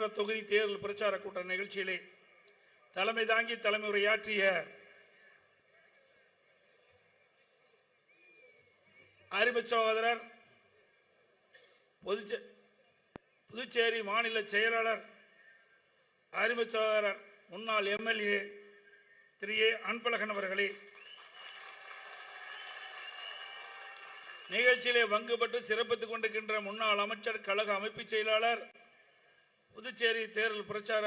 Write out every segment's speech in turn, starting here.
சட்டமன்ற தொகுதி தேர்தல் பிரச்சார கூட்ட நிகழ்ச்சியிலே தலைமை தாங்கி தலைமை உரையாற்றிய அறிவு சகோதரர் புதுச்சேரி மாநில செயலாளர் அறிவு சகோதரர் முன்னாள் எம்எல்ஏ திரு. ஏ. அன்பழகன் அவர்களே நிகழ்ச்சியிலே பங்கு சிறப்பித்துக் கொண்டிருக்கின்ற முன்னாள் அமைச்சர் கழக அமைப்பு செயலாளர் புதுச்சேரி தேர்தல் பிரச்சார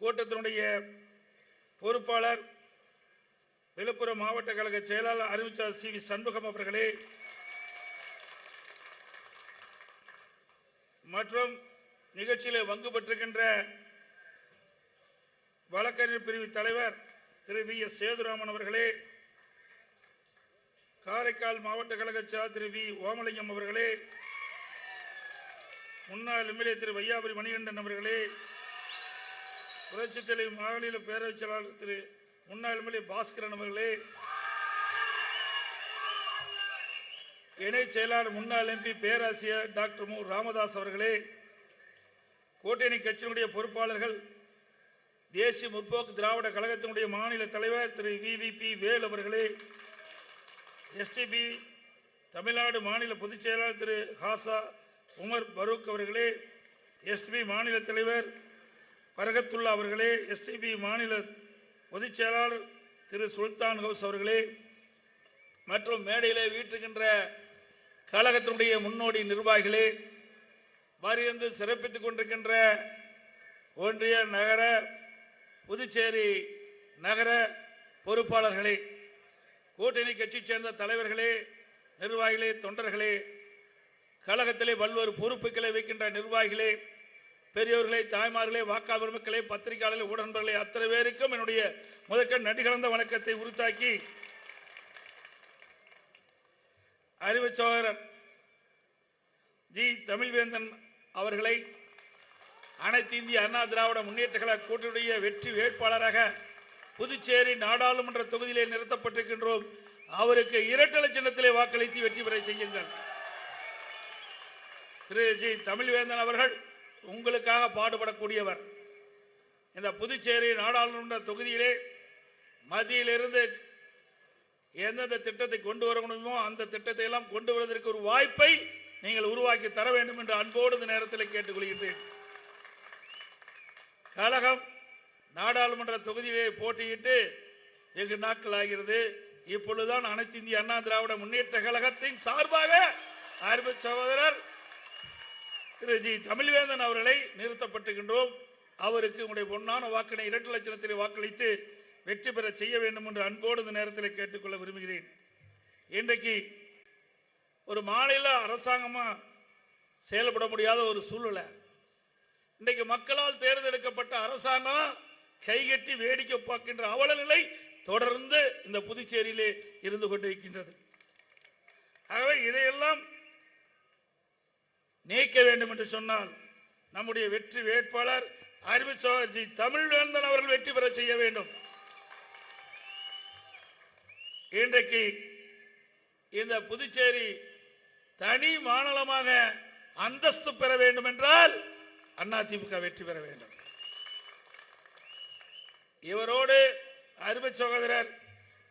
கூட்டத்தினுடைய பொறுப்பாளர் விழுப்புரம் மாவட்ட கழக செயலாளர் அறிவிச்சார் சி வி சண்முகம் அவர்களே மற்றும் நிகழ்ச்சியில் பங்கு பெற்றிருக்கின்ற வழக்கறிஞர் பிரிவு தலைவர் திரு வி எஸ் சேதுராமன் அவர்களே காரைக்கால் மாவட்ட கழக செயலாளர் திரு வி ஓமலிங்கம் அவர்களே முன்னாள் எம்எல்ஏ திரு வையாபுரி மணிகண்டன் அவர்களே புரட்சித் தலைவர் மாநில பேரவைச் செயலாளர் திரு முன்னாள் எம்எல்ஏ பாஸ்கரன் அவர்களே இணை செயலாளர் முன்னாள் எம்பி பேராசிரியர் டாக்டர் மு. ராமதாஸ் அவர்களே கூட்டணி கட்சியினுடைய பொறுப்பாளர்கள் தேசிய முற்போக்கு திராவிட கழகத்தினுடைய மாநில தலைவர் திரு விவிபி வேல் அவர்களே எஸ்டிபி தமிழ்நாடு மாநில பொதுச் செயலாளர் திரு ஹாசா உமர் பரூக் அவர்களே எஸ்டிபி மாநில தலைவர் பரகத்துல்லா அவர்களே எஸ்டிபி மாநில பொதுச் செயலாளர் திரு சுல்தான் ஹவுஸ் அவர்களே மற்றும் மேடையிலே வீட்டுகின்ற கழகத்தினுடைய முன்னோடி நிர்வாகிகளே வருகின்ற சிறப்பித்துக் கொண்டிருக்கின்ற ஒன்றிய நகர புதுச்சேரி நகர பொறுப்பாளர்களே கூட்டணி கட்சியை சேர்ந்த தலைவர்களே நிர்வாகிகளே தொண்டர்களே கழகத்திலே பல்வேறு பொறுப்புகளை வைக்கின்ற நிர்வாகிகளே பெரியோர்களே தாய்மார்களே வாக்காளர் மக்களே பத்திரிகையாளர்களே ஊடகங்களே அத்தனை பேருக்கும் என்னுடைய முதற்க நடிகலந்த வணக்கத்தை உறுத்தாக்கி அறிவு சோதரன் ஜி. தமிழ்வேந்தன் அவர்களை அனைத்து இந்திய அண்ணா திராவிட முன்னேற்ற கழக கூட்டணியுடைய வெற்றி வேட்பாளராக புதுச்சேரி நாடாளுமன்ற தொகுதியிலே நிறுத்தப்பட்டிருக்கின்றோம். அவருக்கு இரட்டலை சின்னத்திலே வாக்களித்து வெற்றி பெற செய்யுங்கள். திரு ஜி தமிழ்வேந்தன் அவர்கள் உங்களுக்காக பாடுபடக்கூடியவர். இந்த புதுச்சேரி நாடாளுமன்ற தொகுதியிலே மத்தியிலிருந்து எந்தெந்த திட்டத்தை கொண்டு வர முடியுமோ அந்த திட்டத்தை எல்லாம் கொண்டு வருவதற்கு ஒரு வாய்ப்பை நீங்கள் உருவாக்கி தர வேண்டும் என்று அன்போடு இந்த நேரத்தில் கேட்டுக்கொள்கின்றேன். கழகம் நாடாளுமன்ற தொகுதியிலே போட்டியிட்டு வெகு நாட்கள் ஆகிறது. இப்பொழுதுதான் அனைத்து இந்திய அண்ணா திராவிட முன்னேற்ற கழகத்தின் சார்பாக அருமை சகோதரர் திரு ஜி தமிழ்வேந்தன் அவர்களை நிறுத்தப்பட்டுகின்றோம். அவருக்கு உங்களுடைய பொன்னான வாக்கினை இரண்டு லட்சணத்தில் வாக்களித்து வெற்றி பெற செய்ய வேண்டும் என்று அன்போடு இந்த நேரத்தில் கேட்டுக்கொள்ள விரும்புகிறேன். இன்றைக்கு ஒரு மாநில அரசாங்கமாக செயல்பட முடியாத ஒரு சூழ்நிலை. இன்றைக்கு மக்களால் தேர்ந்தெடுக்கப்பட்ட அரசாங்கம் கைகட்டி வேடிக்கை பார்க்கின்ற அவல நிலை தொடர்ந்து இந்த புதுச்சேரியிலே இருந்து கொண்டிருக்கின்றது. ஆகவே இதையெல்லாம் நீக்க வேண்டும் என்று சொன்னால் நம்முடைய வெற்றி வேட்பாளர் அறிவு சோழர்ஜி தமிழ்வேந்தன் அவர்கள் வெற்றி பெற செய்ய வேண்டும். இன்றைக்கு இந்த புதுச்சேரி தனி மாநிலமாக அந்தஸ்து பெற வேண்டும் என்றால் அதிமுக வெற்றி பெற வேண்டும். இவரோடு அருமை சகோதரர்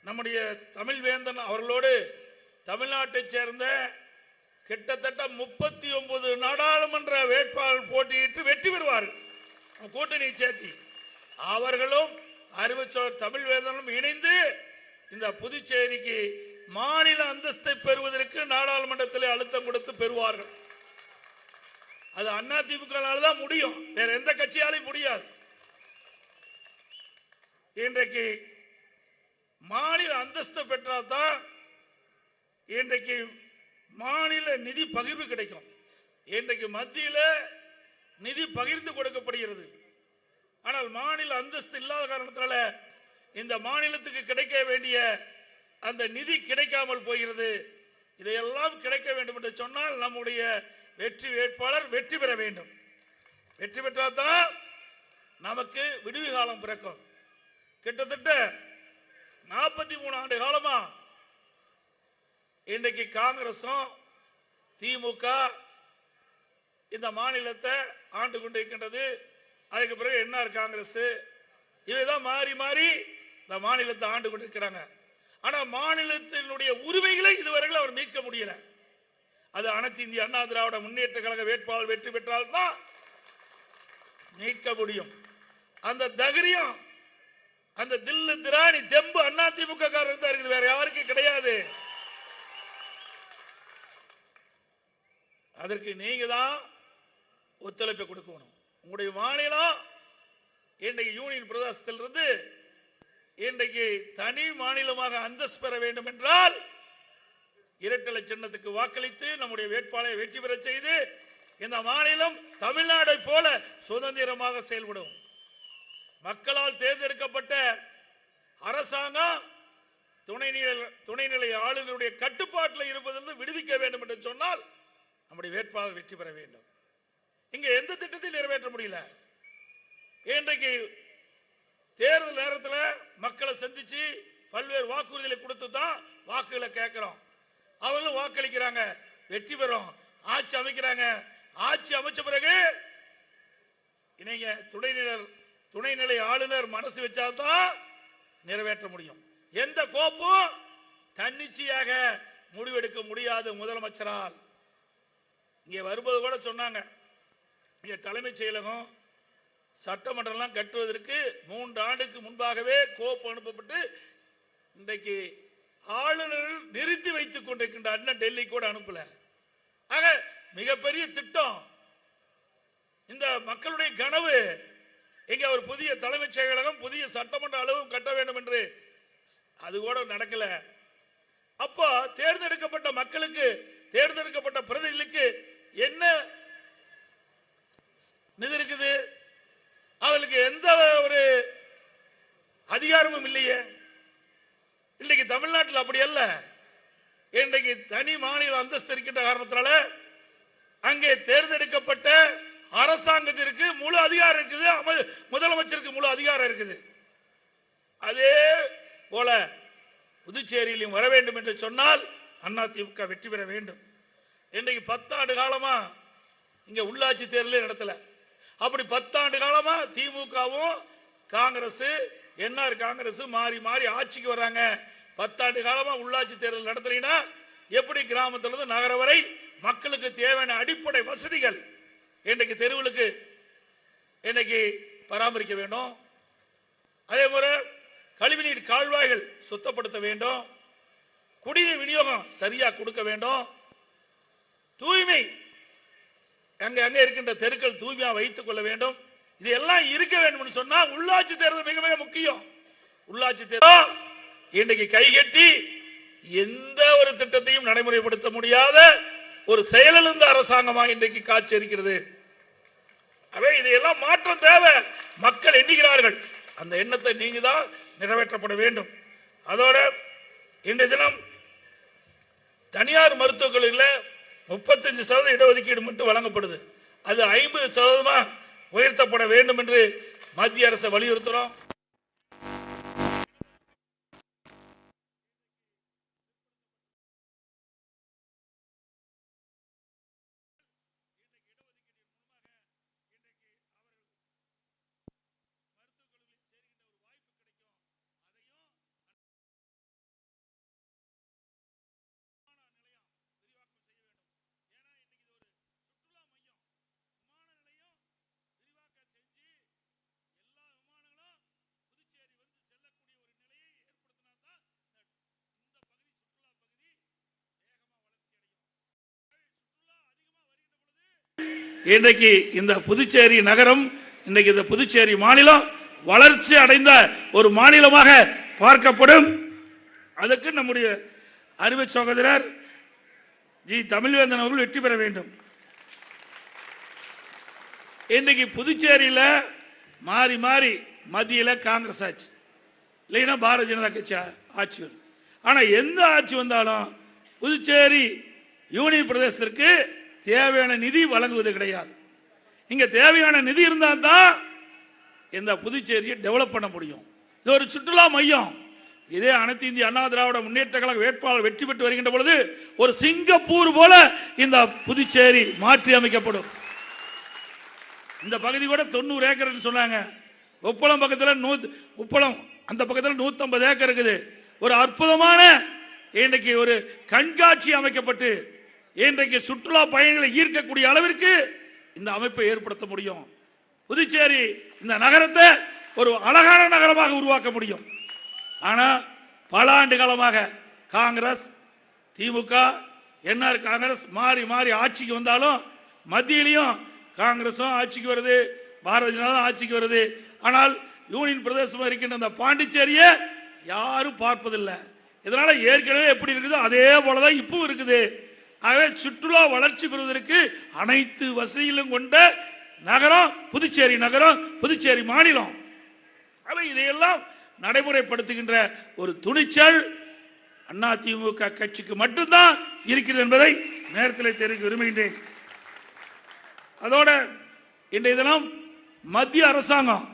நம்முடைய தமிழ்வேந்தன் அவர்களோடு தமிழ்நாட்டைச் சேர்ந்த கிட்டத்தட்ட முப்பத்தி ஒன்பது நாடாளுமன்ற வேட்பாளர் போட்டியிட்டு வெற்றி பெறுவார்கள். கூட்டணி சேர்த்தி அவர்களும் அறிவுச்சோர் தமிழ்வேந்தனும் இணைந்து இந்த புதுச்சேரிக்கு மாநில அந்தஸ்தை பெறுவதற்கு நாடாளுமன்றத்தில் அழுத்தம் கொடுத்து பெறுவார்கள். அது அண்ணா தான் முடியும். வேற எந்த கட்சியாலையும் முடியாது. இன்றைக்கு மாநில அந்தஸ்து பெற்றால்தான் இன்றைக்கு மாநில நிதி பகிர்வு கிடைக்கும். இன்றைக்கு மத்தியில் நிதி பகிர்ந்து கொடுக்கப்படுகிறது. ஆனால் மாநில அந்தஸ்து இல்லாத காரணத்தினால இந்த மாநிலத்துக்கு கிடைக்க வேண்டிய அந்த நிதி கிடைக்காமல் போகிறது. இதையெல்லாம் கிடைக்க வேண்டும் என்று சொன்னால் நம்முடைய வெற்றி வேட்பாளர் வெற்றி பெற வேண்டும். வெற்றி பெற்றால்தான் நமக்கு விடுவி காலம் பிறக்கும். கிட்டத்தட்ட நாற்பத்தி மூணு ஆண்டு காலமாக இன்றைக்கு காங்கிரசும் திமுக இந்த மாநிலத்தை ஆண்டு கொண்டிருக்கின்றது. அதுக்கு பிறகு என்ஆர் காங்கிரஸ்? இவைதான் மாறி மாறி இந்த மாநிலத்தை ஆண்டு கொண்டிருக்கிறாங்க. ஆனா மாநிலத்தினுடைய உரிமைகளை இதுவரையில் அவர் மீட்க முடியல. அது அனைத்து இந்திய அண்ணா திராவிட முன்னேற்ற கழக வேட்பாளர் வெற்றி பெற்றால் தான் மீட்க முடியும். அந்த தகரியம் அந்த தில்லு திராணி தெம்பு அண்ணா திமுக காரருக்கு தான் இருக்குது. வேற யாருக்கும் கிடையாது. அதற்கு நீங்க தான் ஒத்துழைப்பை கொடுக்கணும். உங்களுடைய மாநிலம் இன்றைக்கு யூனியன் பிரதேசத்திலிருந்து இன்றைக்கு தனி மாநிலமாக அந்தஸ்து பெற வேண்டும் என்றால் இரட்டலை சின்னத்துக்கு வாக்களித்து நம்முடைய வேட்பாளரை வெற்றி பெற செய்து இந்த மாநிலம் தமிழ்நாடை போல சுதந்திரமாக செயல்படும். மக்களால் தேர்ந்தெடுக்கப்பட்ட அரசாங்கம் துணைநிலை துணைநிலை ஆளுநருடைய கட்டுப்பாட்டில் இருப்பதிலிருந்து விடுவிக்க வேண்டும் என்று சொன்னால் நம்முடைய வேட்பாளர் வெற்றி பெற வேண்டும். இங்க எந்த திட்டத்தையும் நிறைவேற்ற முடியல. இன்றைக்கு தேர்தல் நேரத்தில் மக்களை சந்திச்சு பல்வேறு வாக்குறுதிகளை கொடுத்து தான் வாக்குகளை கேட்கிறோம். அவர்களும் வாக்களிக்கிறாங்க. வெற்றி பெறும். ஆட்சி அமைக்கிறாங்க. ஆட்சி அமைச்ச பிறகு இணைய துணைநிலை துணைநிலை ஆளுநர் மனசு வச்சால்தான் நிறைவேற்ற முடியும். எந்த கோப்பும் தன்னிச்சையாக முடிவெடுக்க முடியாது முதலமைச்சரால் இங்கே வரும்போது கூட சொன்னாங்க. இங்கே தலைமைச் செயலகம் சட்டமன்றம்லாம் கட்டுவதற்கு மூன்று ஆண்டுக்கு முன்பாகவே கோப்பு அனுப்பப்பட்டு இன்றைக்கு ஆளுநர்கள் நிறுத்தி வைத்துக் கொண்டிருக்கின்ற அண்ணன் டெல்லி கூட அனுப்பல. ஆக மிகப்பெரிய திட்டம். இந்த மக்களுடைய கனவு. இங்க ஒரு புதிய தலைமைச் செயலகம் புதிய சட்டமன்ற அளவு கட்ட வேண்டும் என்று அது கூட நடக்கல. அப்போ தேர்ந்தெடுக்கப்பட்ட மக்களுக்கு தேர்ந்தெடுக்கப்பட்ட பிரதிநிதிகளுக்கு என்ன? நிதி இருக்குது. அவளுக்கு எந்த ஒரு அதிகாரமும் இல்லையே. இன்னைக்கு தமிழ்நாட்டில் அப்படி அல்ல. இன்றைக்கு தனி மாநில அந்தஸ்து இருக்கின்ற காரணத்தினால அங்கே தேர்ந்தெடுக்கப்பட்ட அரசாங்கத்திற்கு முழு அதிகாரம் இருக்குது. முதலமைச்சருக்கு முழு அதிகாரம் இருக்குது. அதே போல புதுச்சேரியிலும் வர வேண்டும் என்று சொன்னால் அதிமுக வெற்றி பெற வேண்டும். இன்றைக்கு பத்தாண்டு காலமா இங்க உள்ளாட்சி தேர்தலே நடத்தல. அப்படி பத்தாண்டு காலமா திமுகவும் காங்கிரஸ் என்ஆர் காங்கிரஸ் மாறி மாறி ஆட்சிக்கு வர்றாங்க. பத்தாண்டு காலமா உள்ளாட்சி தேர்தல் நடத்தலைன்னா எப்படி கிராமத்திலிருந்து இருந்து வரை மக்களுக்கு தேவையான அடிப்படை வசதிகள் இன்றைக்கு தெருவுகளுக்கு இன்னைக்கு பராமரிக்க வேண்டும். அதே போல கழிவுநீர் கால்வாய்கள் சுத்தப்படுத்த வேண்டும். குடிநீர் விநியோகம் சரியா கொடுக்க வேண்டும். தூய்மை. அங்கே அங்கே இருக்கின்ற தெருக்கள் தூய்மையாக வைத்துக் கொள்ள வேண்டும். இது எல்லாம் இருக்க வேண்டும் சொன்னா உள்ளாட்சி தேர்தல் மிக மிக முக்கியம். உள்ளாட்சி தேர்தல் இன்றைக்கு கைகட்டி எந்த ஒரு திட்டத்தையும் நடைமுறைப்படுத்த முடியாத ஒரு செயலிழந்த அரசாங்கமாக இன்றைக்கு காட்சி இருக்கிறது அவை இதையெல்லாம் மாற்றம் தேவை. மக்கள் எண்ணுகிறார்கள். அந்த எண்ணத்தை நீங்க தான் நிறைவேற்றப்பட வேண்டும். அதோட இன்றைய தினம் தனியார் மருத்துவக் கல்லூரியில் முப்பத்தஞ்சு சதவீத இடஒதுக்கீடு மட்டும் வழங்கப்படுது. அது ஐம்பது சதவீதமாக உயர்த்தப்பட வேண்டும் என்று மத்திய அரசை வலியுறுத்துகிறோம் இன்றைக்கு இந்த புதுச்சேரி நகரம் இன்றைக்கு இந்த புதுச்சேரி மாநிலம் வளர்ச்சி அடைந்த ஒரு மாநிலமாக பார்க்கப்படும். அதுக்கு நம்முடைய அருமை சகோதரர் ஜி. தமிழ்வேந்தன் அவர்கள் வெற்றி பெற வேண்டும். இன்றைக்கு புதுச்சேரியில் மாறி மாறி மத்தியில் காங்கிரஸ் ஆட்சி இல்லைன்னா பாரதிய ஜனதா கட்சி ஆட்சி வரும். ஆனால் எந்த ஆட்சி வந்தாலும் புதுச்சேரி யூனியன் பிரதேசத்திற்கு தேவையான நிதி வழங்குவது கிடையாது. இங்க தேவையான நிதி இருந்தால் தான் இந்த புதுச்சேரியை டெவலப் பண்ண முடியும். இது ஒரு சுற்றுலா மையம். இதே அனைத்து இந்திய அண்ணா திராவிட முன்னேற்ற கழக வேட்பாளர் வெற்றி பெற்று வருகின்ற பொழுது ஒரு சிங்கப்பூர் போல இந்த புதுச்சேரி மாற்றி அமைக்கப்படும். இந்த பகுதி கூட தொண்ணூறு ஏக்கர்னு சொன்னாங்க. உப்பளம் பக்கத்தில் நூத் உப்பளம் அந்த பக்கத்தில் நூற்றம்பது ஏக்கர் இருக்குது. ஒரு அற்புதமான இன்றைக்கு ஒரு கண்காட்சி அமைக்கப்பட்டு இன்றைக்கு சுற்றுலா பயணிகளை ஈர்க்கக்கூடிய அளவிற்கு இந்த அமைப்பை ஏற்படுத்த முடியும். புதுச்சேரி இந்த நகரத்தை ஒரு அழகான நகரமாக உருவாக்க முடியும். ஆனால் பல ஆண்டு காலமாக காங்கிரஸ் திமுக என்ஆர் காங்கிரஸ் மாறி மாறி ஆட்சிக்கு வந்தாலும் மத்தியிலையும் காங்கிரஸும் ஆட்சிக்கு வருது பாரதிய ஜனதா ஆட்சிக்கு வருது. ஆனால் யூனியன் பிரதேசமாக இருக்கின்ற அந்த பாண்டிச்சேரியை யாரும் பார்ப்பதில்லை. இதனால் ஏற்கனவே எப்படி இருக்குதோ அதே போலதான் இப்பவும் இருக்குது. ஆகவே சுற்றுலா வளர்ச்சி பெறுவதற்கு அனைத்து வசதிகளும் கொண்ட நகரம் புதுச்சேரி நகரம் புதுச்சேரி மாநிலம். அவை இதையெல்லாம் நடைமுறைப்படுத்துகின்ற ஒரு துணிச்சல் அதிமுக கட்சிக்கு மட்டும்தான் இருக்கிறது என்பதை நேரத்தில் தெரிவிக்க விரும்புகின்றேன். அதோட இன்றைய தினம் மத்திய அரசாங்கம்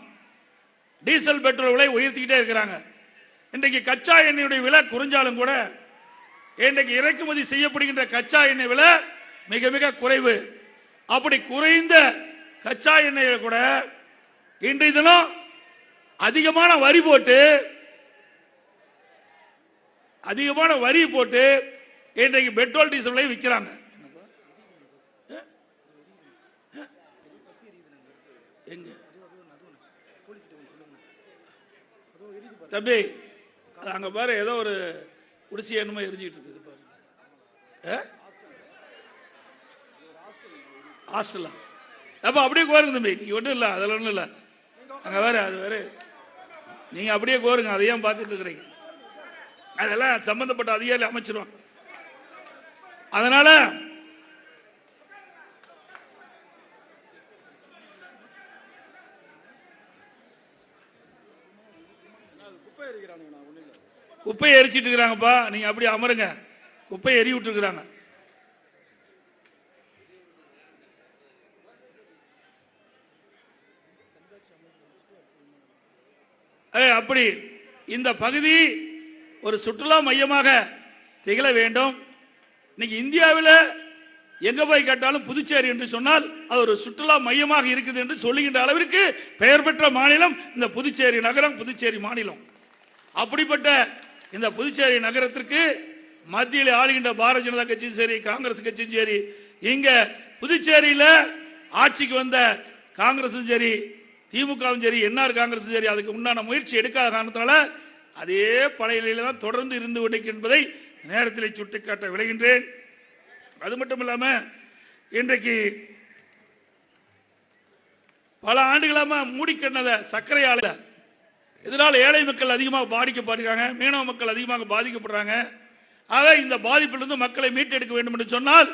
டீசல் பெட்ரோல் விலை உயர்த்திக்கிட்டே இருக்கிறாங்க. இன்றைக்கு கச்சா எண்ணெயுடைய விலை குறைஞ்சாலும் கூட இன்றைக்கு இறக்குமதி செய்யப்படுகின்ற கச்சா எண்ணெய் விலை மிக மிக குறைவு. அப்படி குறைந்த கச்சா எண்ணெயை கூட இன்றைய தினம் அதிகமான வரி போட்டு அதிகமான வரி போட்டு இன்றைக்கு பெட்ரோல் டீசல் விலை விற்கிறாங்க. தம்பி அங்க பாரு ஏதோ ஒரு குடிசை என்னமோ எரிஞ்சிட்டு இருக்குது பாருங்க. ஹாஸ்டலா? அப்ப அப்படியே கோருங்க தம்பி நீங்க ஒன்றும் இல்லை அதில் ஒன்றும் இல்லை. அங்கே வேற அது வேற. நீங்க அப்படியே கோருங்க அதை ஏன் பார்த்துட்டு இருக்கிறீங்க. அதெல்லாம் சம்பந்தப்பட்ட அதிகாரி அமைச்சிருவான் அதனால குப்பையை எரிச்சிட்டு இருக்கிறாங்கப்பா. நீங்க அப்படி அமருங்க. குப்பையை எரி விட்டு இருக்கிறாங்க அப்படி. இந்த பகுதி ஒரு சுற்றுலா மையமாக திகழ வேண்டும். இன்னைக்கு இந்தியாவில் எங்க போய் கேட்டாலும் புதுச்சேரி என்று சொன்னால் அது ஒரு சுற்றுலா மையமாக இருக்குது என்று சொல்லுகின்ற அளவிற்கு பெயர் பெற்ற மாநிலம் இந்த புதுச்சேரி நகரம் புதுச்சேரி மாநிலம். அப்படிப்பட்ட இந்த புதுச்சேரி நகரத்திற்கு மத்தியில் ஆளுகின்ற பாரதிய ஜனதா கட்சியும் சரி காங்கிரஸ் கட்சியும் சரி இங்க புதுச்சேரியில ஆட்சிக்கு வந்த காங்கிரஸும் சரி திமுகவும் சரி என்ஆர் காங்கிரஸும் சரி அதுக்கு உண்டான முயற்சி எடுக்காத காரணத்தினால அதே பழைய நிலையில தான் தொடர்ந்து இருந்து கொண்டிருக்கு என்பதை நேரத்தில் சுட்டிக்காட்ட விளைகின்றேன் அது மட்டும் இல்லாம இன்றைக்கு பல ஆண்டுகளாம மூடிக்கிடந்த சர்க்கரை ஆலை இதனால் ஏழை மக்கள் அதிகமாக பாதிக்கப்படுகிறாங்க மீனவ மக்கள் அதிகமாக பாதிக்கப்படுறாங்க. ஆக இந்த பாதிப்பிலிருந்து மக்களை மீட்டெடுக்க வேண்டும் என்று சொன்னால்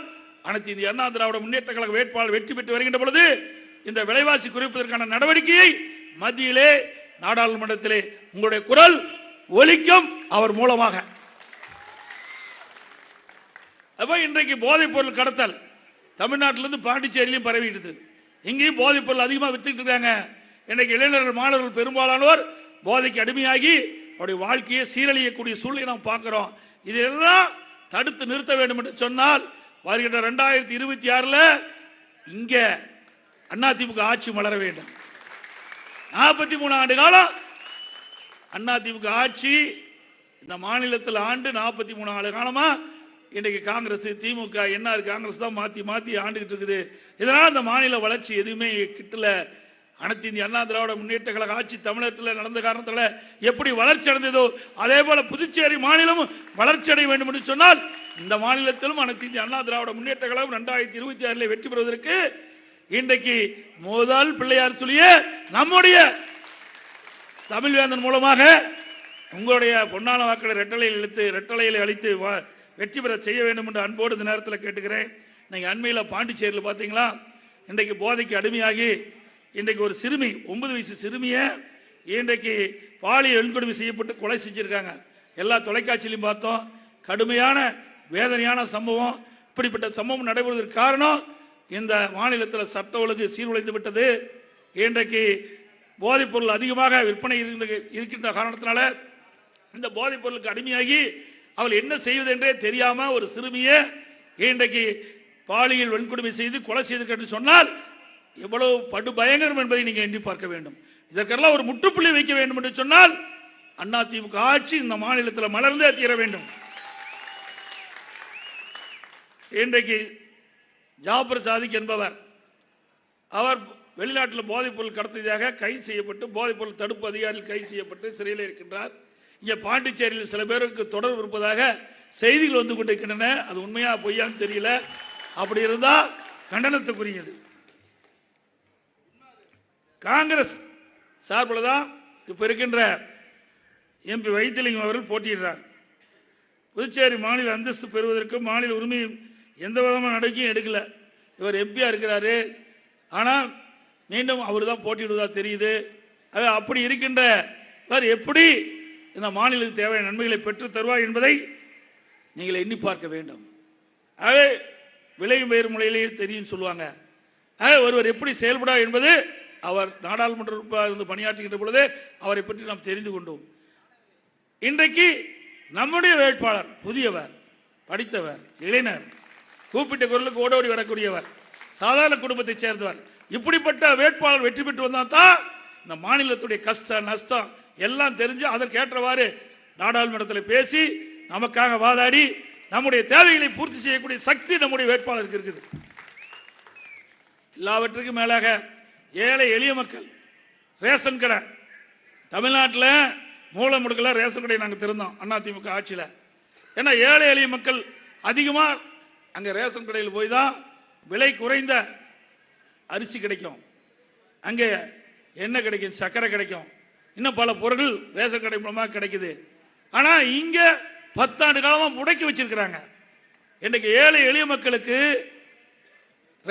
அனைத்து இந்திய அண்ணா திராவிட முன்னேற்ற கழக வேட்பாளர் வெற்றி பெற்று வருகின்ற பொழுது இந்த விலைவாசி குறைப்பதற்கான நடவடிக்கையை மத்தியிலே நாடாளுமன்றத்திலே உங்களுடைய குரல் ஒலிக்கும் அவர் மூலமாக. அப்ப இன்றைக்கு போதைப் பொருள் கடத்தல் தமிழ்நாட்டிலிருந்து பாண்டிச்சேரியிலும் பரவிடுது இங்கேயும் போதைப் பொருள் அதிகமாக வித்துட்டு இருக்காங்க. இன்னைக்கு இளைஞர்கள் மாணவர்கள் பெரும்பாலானோர் போதைக்கு அடிமையாகி அவருடைய வாழ்க்கையை சீரழியக்கூடிய சூழ்நிலை நாம் பார்க்கிறோம். இதெல்லாம் தடுத்து நிறுத்த வேண்டும் என்று சொன்னால் வருகின்ற ரெண்டாயிரத்தி இருபத்தி ஆறில் இங்கே அதிமுக ஆட்சி மலர வேண்டும். நாற்பத்தி மூணு ஆண்டு காலம் அதிமுக ஆட்சி இந்த மாநிலத்தில் ஆண்டு நாற்பத்தி மூணு ஆண்டு காலமா இன்றைக்கு காங்கிரஸ் திமுக என்ஆர் காங்கிரஸ் தான் மாற்றி மாற்றி ஆண்டுகிட்டு இருக்குது. இதனால் இந்த மாநில வளர்ச்சி எதுவுமே கிட்டல. அனைத்து இந்திய அண்ணா திராவிட முன்னேற்ற கழக ஆட்சி தமிழகத்தில் நடந்த காரணத்தில் எப்படி வளர்ச்சி அடைந்ததோ அதே போல புதுச்சேரி மாநிலமும் வளர்ச்சி அடைய வேண்டும் என்று சொன்னால் இந்த மாநிலத்திலும் அனைத்து இந்திய அண்ணா திராவிட முன்னேற்ற கழகம் ரெண்டாயிரத்தி இருபத்தி ஆறில் வெற்றி பெறுவதற்கு இன்றைக்கு முதல் பிள்ளையார் சொல்லிய நம்முடைய தமிழ்வேந்தன் மூலமாக உங்களுடைய பொன்னான வாக்களை ரெட்டலையில் இழுத்து ரெட்டலையில் அழித்து வா- வெற்றி பெற செய்ய வேண்டும் என்று அன்போடு இந்த நேரத்தில் கேட்டுக்கிறேன். நீங்கள் அண்மையில் பாண்டிச்சேரியில் பார்த்தீங்களா இன்றைக்கு போதைக்கு அடிமையாகி இன்றைக்கு ஒரு சிறுமி ஒன்பது வயசு சிறுமியை இன்றைக்கு பாலியல் வன்கொடுமை செய்யப்பட்டு கொலை செஞ்சிருக்காங்க. எல்லா தொலைக்காட்சியிலையும் பார்த்தோம். கடுமையான வேதனையான சம்பவம். இப்படிப்பட்ட சம்பவம் நடைபெறுவதற்கு காரணம் இந்த மாநிலத்தில் சட்ட ஒழுங்கு சீர்குலைந்து விட்டது. இன்றைக்கு போதைப்பொருள் அதிகமாக விற்பனை இருந்து- இருக்கின்ற காரணத்தினால இந்த போதைப் பொருளுக்கு அடிமையாகி அவள் என்ன செய்வது என்றே தெரியாமல் ஒரு சிறுமியை இன்றைக்கு பாலியல் வன்கொடுமை செய்து கொலை செய்திருக்க என்று சொன்னால் எவ்வளவு படு பயங்கரம் என்பதை நீங்கள் எண்ணி பார்க்க வேண்டும். இதற்கெல்லாம் ஒரு முற்றுப்புள்ளி வைக்க வேண்டும் என்று சொன்னால் அதிமுக ஆட்சி இந்த மாநிலத்தில் மலர்ந்தே தீர வேண்டும். இன்றைக்கு ஜாபர் சாதிக் என்பவர் அவர் வெளிநாட்டில் போதைப்பொருள் கடத்தியதாக கைது செய்யப்பட்டு போதைப்பொருள் தடுப்பு அதிகாரிகள் கைது செய்யப்பட்டு சிறையில் இருக்கின்றார். இங்கே பாண்டிச்சேரியில் சில பேருக்கு தொடர்பு இருப்பதாக செய்திகள் வந்து கொண்டிருக்கின்றன. அது உண்மையா பொய்யான்னு தெரியல. அப்படி இருந்தால் கண்டனத்துக்குரியது. காங்கிரஸ் சார்பில் தான் இப்போ இருக்கின்ற எம்பி வைத்திலிங்கம் அவர்கள் போட்டியிடுறார். புதுச்சேரி மாநில அந்தஸ்து பெறுவதற்கு மாநில உரிமையும் எந்த விதமான நடவடிக்கையும் எடுக்கலை. இவர் எம்பியா இருக்கிறாரு. ஆனால் மீண்டும் அவர் தான் போட்டியிடுவதா தெரியுது. அது அப்படி இருக்கின்ற எப்படி இந்த மாநிலத்துக்கு தேவையான நன்மைகளை பெற்று தருவார் என்பதை நீங்கள் எண்ணி பார்க்க வேண்டும். ஆகவே விளையும் பெயர் முறையிலேயே தெரியும் சொல்லுவாங்க. ஆக ஒருவர் எப்படி செயல்படா என்பது அவர் நாடாளுமன்ற உறுப்பினராக இருந்து பணியாற்றுகின்ற பொழுது அவரை பற்றி நாம் தெரிந்து கொண்டோம். இன்றைக்கு நம்முடைய வேட்பாளர் புதியவர் படித்தவர் இளைஞர் கூப்பிட்ட குரலுக்கு ஓடோடி வரக்கூடியவர் சாதாரண குடும்பத்தைச் சேர்ந்தவர் இப்படிப்பட்ட வேட்பாளர் வெற்றி பெற்று வந்தால் தான் இந்த மாநிலத்துடைய கஷ்டம் நஷ்டம் எல்லாம் தெரிஞ்சு அதற்கேற்றவாறு நாடாளுமன்றத்தில் பேசி நமக்காக வாதாடி நம்முடைய தேவைகளை பூர்த்தி செய்யக்கூடிய சக்தி நம்முடைய வேட்பாளருக்கு இருக்குது. எல்லாவற்றுக்கும் மேலாக ஏழை எளிய மக்கள். ரேஷன் கடை. தமிழ்நாட்டில் மூளை முடுக்கல ரேஷன் கடை நாங்கள் திறந்தோம் அதிமுக ஆட்சியில். ஏன்னா ஏழை எளிய மக்கள் அதிகமாக அங்கே ரேஷன் கடையில் போய் தான் விலை குறைந்த அரிசி கிடைக்கும். அங்கே எண்ணெய் கிடைக்கும் சர்க்கரை கிடைக்கும். இன்னும் பல பொருட்கள் ரேஷன் கடை மூலமாக கிடைக்குது. ஆனால் இங்கே பத்தாண்டு காலமாக முடக்கி வச்சிருக்கிறாங்க. இன்றைக்கு ஏழை எளிய மக்களுக்கு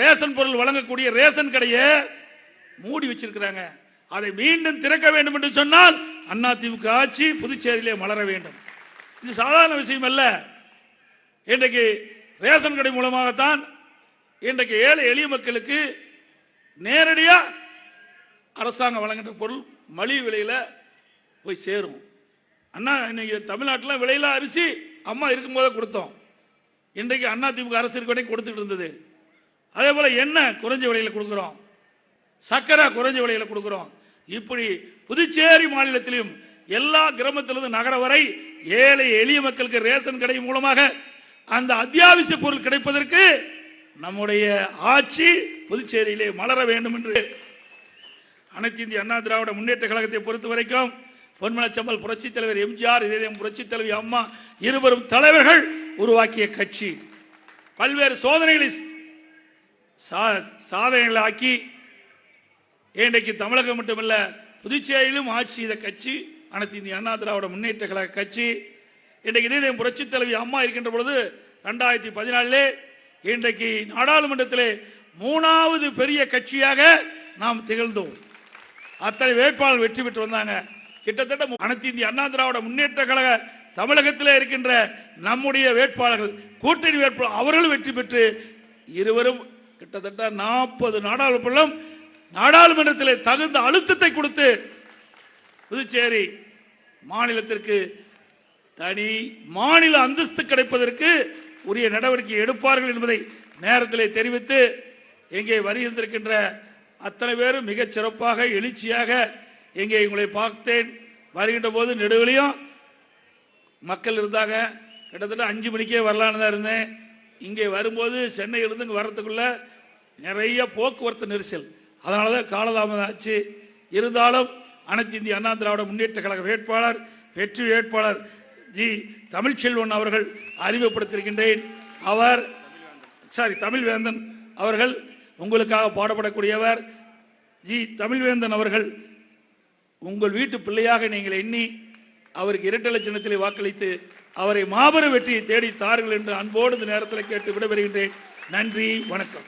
ரேஷன் பொருள் வழங்கக்கூடிய ரேஷன் கடையை மூடி வச்சிருக்கிறாங்க. அதை மீண்டும் திறக்க வேண்டும் என்று சொன்னால் அதிமுக ஆட்சி புதுச்சேரியிலே மலர வேண்டும். இது சாதாரண விஷயம் அல்ல. இன்றைக்கு ரேஷன் கடை மூலமாகத்தான் இன்றைக்கு ஏழை எளிய மக்களுக்கு நேரடியாக அரசாங்கம் வழங்குகின்ற பொருள் மலிவு விலையில் போய் சேரும். அண்ணா இன்னைக்கு தமிழ்நாட்டில் விலையில அரிசி அம்மா இருக்கும்போதே கொடுத்தோம். இன்றைக்கு அண்ணா திமுக அரசு இருக்க கொடுத்துட்டு இருந்தது. அதே போல் என்ன குறைஞ்ச விலையில் கொடுக்குறோம். சர்க்கரை குறைஞ்ச விலையில் கொடுக்குறோம். இப்படி புதுச்சேரி மாநிலத்திலும் எல்லா கிராமத்திலிருந்து நகர வரை ஏழை எளிய மக்களுக்கு ரேஷன் கடை மூலமாக அந்த அத்தியாவசிய பொருள் கிடைப்பதற்கு நம்முடைய ஆட்சி புதுச்சேரியிலே மலர வேண்டும் என்று அனைத்து இந்திய அண்ணா திராவிட முன்னேற்ற கழகத்தை பொறுத்த வரைக்கும் பொன்மலச்சம்பல் புரட்சி தலைவர் எம்ஜிஆர் இதயம் புரட்சி தலைவி அம்மா இருவரும் தலைவர்கள் உருவாக்கிய கட்சி. பல்வேறு சோதனைகளை சா- சாதனைகளை ஆக்கி இன்றைக்கு தமிழகம் மட்டுமல்ல புதுச்சேரியிலும் ஆட்சி செய்த கட்சி அனைத்து இந்திய அண்ணா திராவிட முன்னேற்ற கழக கட்சி இன்றைக்கு இதே புரட்சி தலைவி அம்மா இருக்கின்ற பொழுது ரெண்டாயிரத்தி பதினாலே இன்றைக்கு நாடாளுமன்றத்திலே மூணாவது பெரிய கட்சியாக நாம் திகழ்ந்தோம். அத்தனை வேட்பாளர் வெற்றி பெற்று வந்தாங்க. கிட்டத்தட்ட அனைத்து இந்திய அண்ணா திராவிட முன்னேற்ற கழக தமிழகத்தில் இருக்கின்ற நம்முடைய வேட்பாளர்கள் கூட்டணி வேட்பாளர் அவர்கள் வெற்றி பெற்று இருவரும் கிட்டத்தட்ட நாற்பது நாடாளுமன்றம் நாடாளுமன்றத்தில் தகுந்த அழுத்தத்தை கொடுத்து புதுச்சேரி மாநிலத்திற்கு தனி மாநில அந்தஸ்து கிடைப்பதற்கு உரிய நடவடிக்கை எடுப்பார்கள் என்பதை நேரத்திலே தெரிவித்து எங்கே வருகின்றிருக்கின்ற அத்தனை பேரும் மிகச் சிறப்பாக எழுச்சியாக எங்கே உங்களை பார்த்தேன். வருகின்ற போது நெடுவிலையும் மக்கள் இருந்தாங்க. கிட்டத்தட்ட அஞ்சு மணிக்கே வரலான்னு தான் இருந்தேன். இங்கே வரும்போது சென்னையிலிருந்து இங்கே வர்றதுக்குள்ள நிறைய போக்குவரத்து நெரிசல். அதனால தான் காலதாமதம் ஆச்சு. இருந்தாலும் அனைத்து இந்திய அண்ணா திராவிட முன்னேற்ற கழக வேட்பாளர் வெற்றி வேட்பாளர் ஜி தமிழ்ச்செல்வன் அவர்கள் அறிமுகப்படுத்தியிருக்கின்றேன். அவர் சாரி தமிழ்வேந்தன் அவர்கள் உங்களுக்காக பாடப்படக்கூடியவர் ஜி தமிழ்வேந்தன் அவர்கள். உங்கள் வீட்டு பிள்ளையாக நீங்கள் எண்ணி அவருக்கு இரட்டை லட்சணத்திலே வாக்களித்து அவரை மாபெரும் வெற்றியை தேடி தாருங்கள் என்று அன்போடு இந்த நேரத்தில் கேட்டு விடைபெறுகின்றேன். நன்றி வணக்கம்.